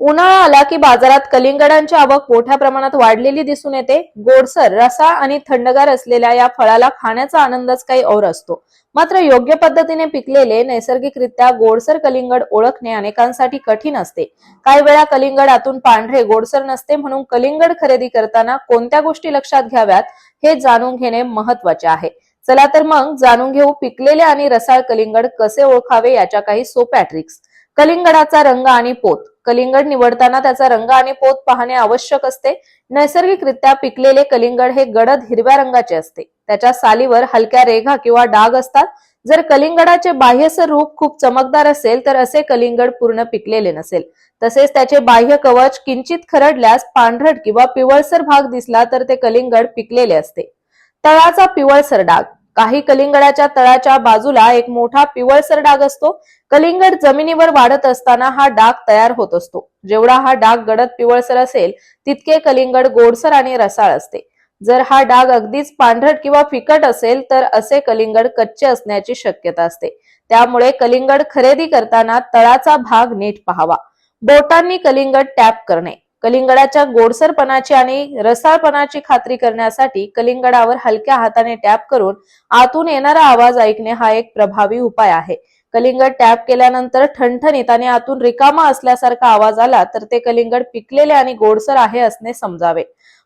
उन्हाळा आला की बाजारात कलिंगडांची आवक मोठ्या प्रमाणात वाढलेली दिसून येते. गोडसर रसाळ आणि थंडगार असलेल्या या फळाला खाण्याचा आनंदच काही और असतो. मात्र योग्य पद्धतीने पिकलेले नैसर्गिकरित्या गोडसर कलिंगड ओळखणे अनेकांसाठी कठीण असते. काही वेळा कलिंगड आतून पांढरे गोडसर नसते म्हणून कलिंगड खरेदी करताना कोणत्या गोष्टी लक्षात घ्याव्यात हे जाणून घेणे महत्त्वाचे आहे. चला तर मग जाणून घेऊ पिकलेले आणि रसाळ कलिंगड कसे ओळखावे याच्या काही सोप्या ट्रिक्स कलिंगडाचा रंग आणि पोत. कलिंगड निवडताना त्याचा रंग आणि पोत पाहणे आवश्यक असते. नैसर्गिकरित्या पिकलेले कलिंगड हे गडद हिरव्या रंगाचे असते. त्याच्या सालीवर हलक्या रेघा किंवा डाग असतात. जर कलिंगडाचे बाह्यसर रूप खूप चमकदार असेल तर असे कलिंगड पूर्ण पिकलेले नसेल. तसेच त्याचे बाह्य कवच किंचित खरडल्यास पांढरट किंवा पिवळसर भाग दिसला तर ते कलिंगड पिकलेले असते. तळाचा पिवळसर डाग. काही कलिंगडाच्या तळाच्या बाजूला एक मोठा पिवळसर डाग असतो. कलिंगड जमिनीवर वाढत असताना हा डाग तयार होत असतो. जेवढा हा डाग गडद पिवळसर असेल तितके कलिंगड गोडसर आणि रसाळ असते. जर हा डाग अगदीच पांढरट किंवा फिकट असेल तर असे कलिंगड कच्चे असण्याची शक्यता असते. त्यामुळे कलिंगड खरेदी करताना तळाचा भाग नीट पहावा. बोटांनी कलिंगड टॅप करणे. कलिंगडाच्या गोडसरपणाची आणि रसाळपणाची खात्री करण्यासाठी कलिंगडावर हलक्या हाताने टॅप करून आतून येणारा आवाज ऐकणे हा एक प्रभावी उपाय आहे. कलिंगड टॅप केल्यानंतर ठणठणीत आणि आतून रिकामा असल्यासारखा आवाज आला तर ते कलिंगड पिकलेले आणि गोडसर आहे असणे समजावे.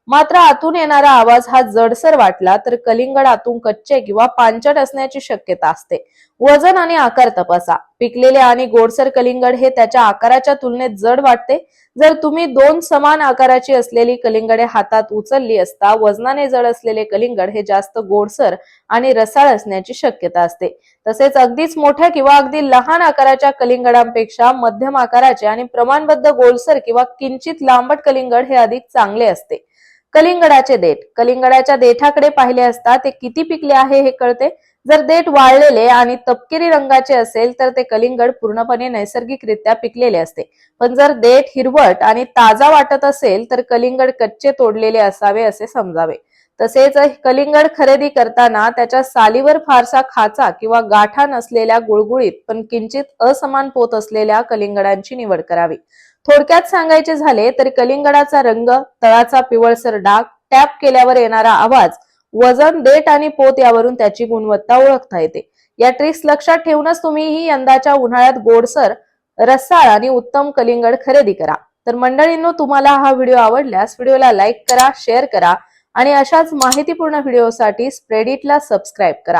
मात्र आतून येणारा आवाज हा जडसर वाटला तर कलिंगड आतून कच्चे किंवा पांचट असण्याची शक्यता असते. वजन आणि आकार तपासा. पिकलेले आणि गोडसर कलिंगड हे त्याच्या आकाराच्या तुलनेत जड वाटते. जर तुम्ही दोन समान आकाराची असलेली कलिंगडे हातात उचलली असता वजनाने जड असलेले कलिंगड हे जास्त गोडसर आणि रसाळ असण्याची शक्यता असते. तसेच अगदीच मोठ्या किंवा अगदी लहान आकाराच्या कलिंगडांपेक्षा मध्यम आकाराचे आणि प्रमाणबद्ध गोलसर किंवा किंचित लांबट कलिंगड हे अधिक चांगले असते. कलिंगडाचे देठ. कलिंगडाच्या देठाकडे पाहिले असता ते किती पिकले आहे हे कळते? जर देठ वाळलेले आणि तपकिरी रंगाचे असेल तर ते कलिंगड पूर्णपणे नैसर्गिकरित्या पिकलेले असते. पण जर देठ हिरवट आणि ताजा वाटत असेल तर कलिंगड कच्चे तोडलेले असावे असे समजावे. तसेच कलिंगड खरेदी करताना त्याच्या सालीवर फारसा खाचा किंवा गाठा नसलेल्या गुळगुळीत पण किंचित असमान पोत असलेल्या कलिंगडांची निवड करावी. थोडक्यात सांगायचे झाले तर कलिंगडाचा रंग तळाचा पिवळसर डाग टॅप केल्यावर येणारा आवाज वजन देठ आणि पोत यावरून त्याची गुणवत्ता ओळखता येते. या ट्रिक्स लक्षात ठेवूनच तुम्ही ही यंदाच्या उन्हाळ्यात गोडसर रसाळ आणि उत्तम कलिंगड खरेदी करा. तर मंडळींनो तुम्हाला हा व्हिडिओ आवडल्यास व्हिडिओला लाईक करा शेअर करा आणि अशाच माहितीपूर्ण व्हिडिओसाठी स्प्रेडिटला सबस्क्राईब करा.